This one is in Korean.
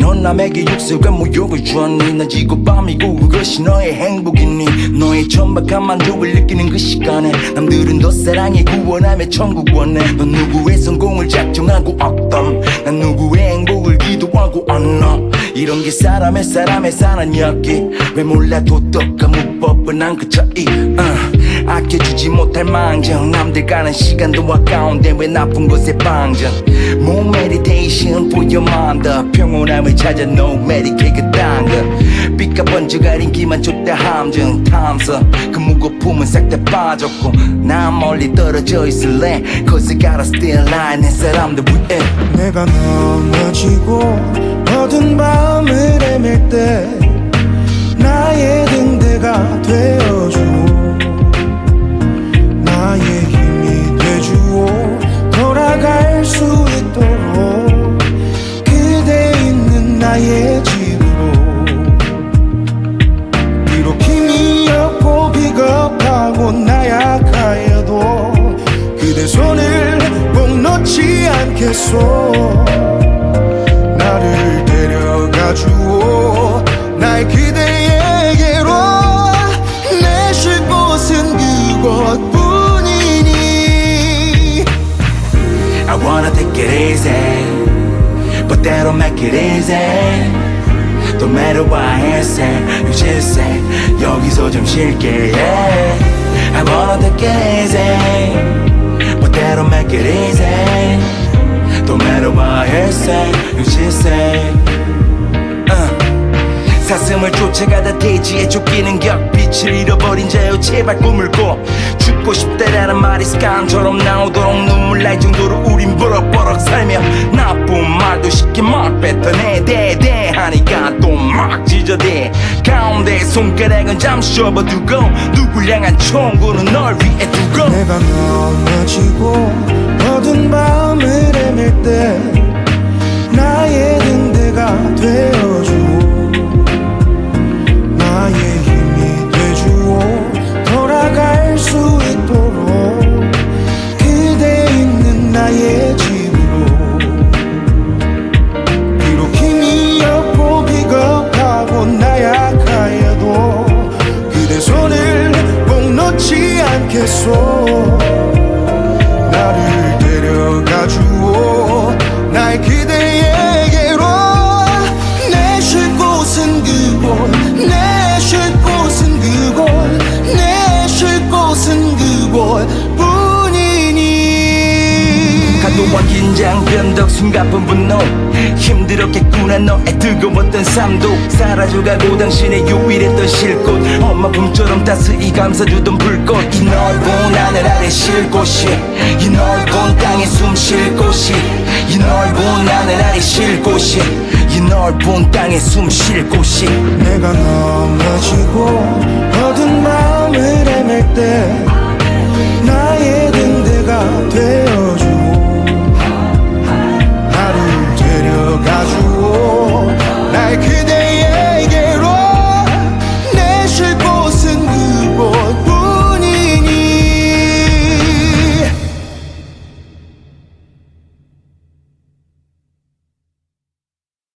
남에게 욕설과 모욕을 주었니? 난 지고 밤이고 그것이 너의 행복이니? 너의 천박한 만족을 느끼는 그 시간에 남들은 너 사랑에 구원하며 천국 원해. 넌 누구의 성공을 작정하고 억담? 난 누구의 행복을 기도하고 안나? 이런 게 사람의 사람의 사는 이야기. 왜 몰라? 도덕과 무법은 난그 차이. 아껴주지 못할 망정. 남들 가는 시간도 아까운데 왜 나쁜 곳에 방정? 몸 메디테이션 for your mind 더 평온함을 찾아 no medicate 그딴 거 빛과 번쩍 가린 기만 줬다 함정. 탐사 그 무거움은 싹 다 빠졌고 난 멀리 떨어져 있을래? Cause I gotta still lie 내 사람들 위에 내가 넘어지고 어두운 밤을 헤맬 때 않겠소 나를 데려가 주오 날 그대에게로 내쉴 곳은 그곳뿐이니 I wanna take it easy But they don't make it easy No matter what I say You just say 여기서 좀 쉴게 yeah. I wanna take it easy But they don't make it easy You just say uh. 사슴을 쫓아가다 대지에 쫓기는 격 빛을 잃어버린 자여 제발 꿈을 꿔. 죽고 싶다라는 말이 스kam처럼 나오도록 눈물 날 정도로 우린 버럭버럭 살며 나쁜 말도 쉽게 막 뱉어내. 대대 하니까 또 막 찢어대. 가운데 손가락은 잠시 접어두고 누굴 향한 총구는 널 위해 두고. 내가 넘어지고 변덕 숨가쁜 분노. 힘들었겠구나 너의 뜨거웠던 삶도. 사라져가고 당신의 유일했던 쉴곳. 엄마 품처럼 따스히 감싸주던 불꽃. 이 넓은 하늘 아래 쉴 곳이 이 넓은 땅에 숨 쉴 곳이 이 넓은 하늘 아래 쉴 곳이 이 넓은 땅에 숨 쉴 곳이. 내가 넘어지고 어두운 밤을 헤맬 때